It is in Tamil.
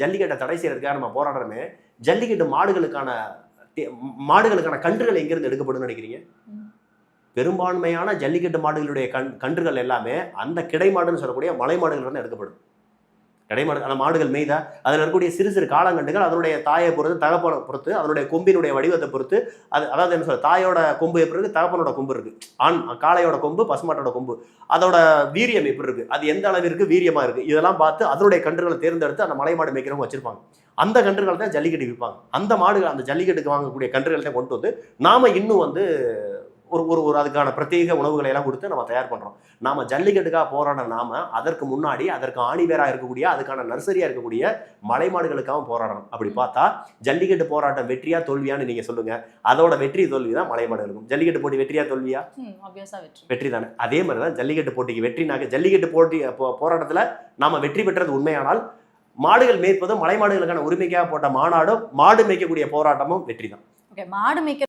ஜல்லிக்கட்டை தடை செய்யறதுக்காக நம்ம போராடுறோமே ஜல்லிக்கட்டு மாடுகளுக்கான மாடுகளுக்கான கன்றுகள் எங்கிருந்து எடுக்கப்படும்னு நினைக்கிறீங்க? பெரும்பான்மையான ஜல்லிக்கட்டு மாடுகளுடைய கண் கன்றுகள் எல்லாமே அந்த கிடை மாடுன்னு சொல்லக்கூடிய மலை மாடுகள் எடுக்கப்படும். கிடை மாடு அந்த மாடுகள் மேய்தா அதில் இருக்கக்கூடிய சிறு சிறு காலங்கண்டுகள் அதனுடைய தாயை பொறுத்து தகப்பனை பொறுத்து அதனுடைய கொம்பினுடைய வடிவத்தை பொறுத்து அது அதாவது என்ன சொல்ல தாயோட கொம்பு எப்படி இருக்குது தகப்பனோட கொம்பு இருக்குது ஆண் காளையோட கொம்பு பசுமாட்டோட கொம்பு. அதோட வீரியம் எப்படி இருக்குது அது எந்த அளவிற்கு வீரியமாக இருக்குது இதெல்லாம் பார்த்து அதனுடைய கன்றுகளை தேர்ந்தெடுத்து அந்த மலை மாடு மேய்க்கிறவங்க வச்சுருப்பாங்க. அந்த கன்றுகளை தான் ஜல்லிக்கட்டு விற்பாங்க. அந்த மாடுகள் அந்த ஜல்லிக்கட்டுக்கு வாங்கக்கூடிய கன்றுகள் தான் கொண்டு வந்து நாம் இன்னும் வந்து ஒரு ஒரு ஒரு அதுக்கான பிரத்யேக உணவுகளை எல்லாம் கொடுத்து நம்ம தயார் பண்றோம். நாம ஜல்லிக்கட்டுக்காக போராட நாம அதற்கு முன்னாடி அதற்கு ஆணிவேரா இருக்கக்கூடிய அதுக்கான நர்சரியா இருக்கக்கூடிய மலை மாடுகளுக்காக போராடணும். அப்படி பார்த்தா ஜல்லிக்கட்டு போராட்டம் வெற்றியா தோல்வியான்னு நீங்க சொல்லுங்க. அதோட வெற்றி தோல்வி தான் மலை மாடுகளுக்கும் ஜல்லிக்கட்டு போட்டி வெற்றியா தோல்வியா? வெற்றி. தானே. அதே மாதிரி தான் ஜல்லிக்கட்டு போட்டிக்கு வெற்றினாக்க ஜல்லிக்கட்டு போட்டி போராட்டத்துல நாம வெற்றி பெற்றது உண்மையானால் மாடுகள் மேய்ப்பதும் மலை மாடுகளுக்கான உரிமைக்காக போட்ட மாநாடும் மாடு மேய்க்கக்கூடிய போராட்டமும் வெற்றி தான். மாடு மேய்க்கிற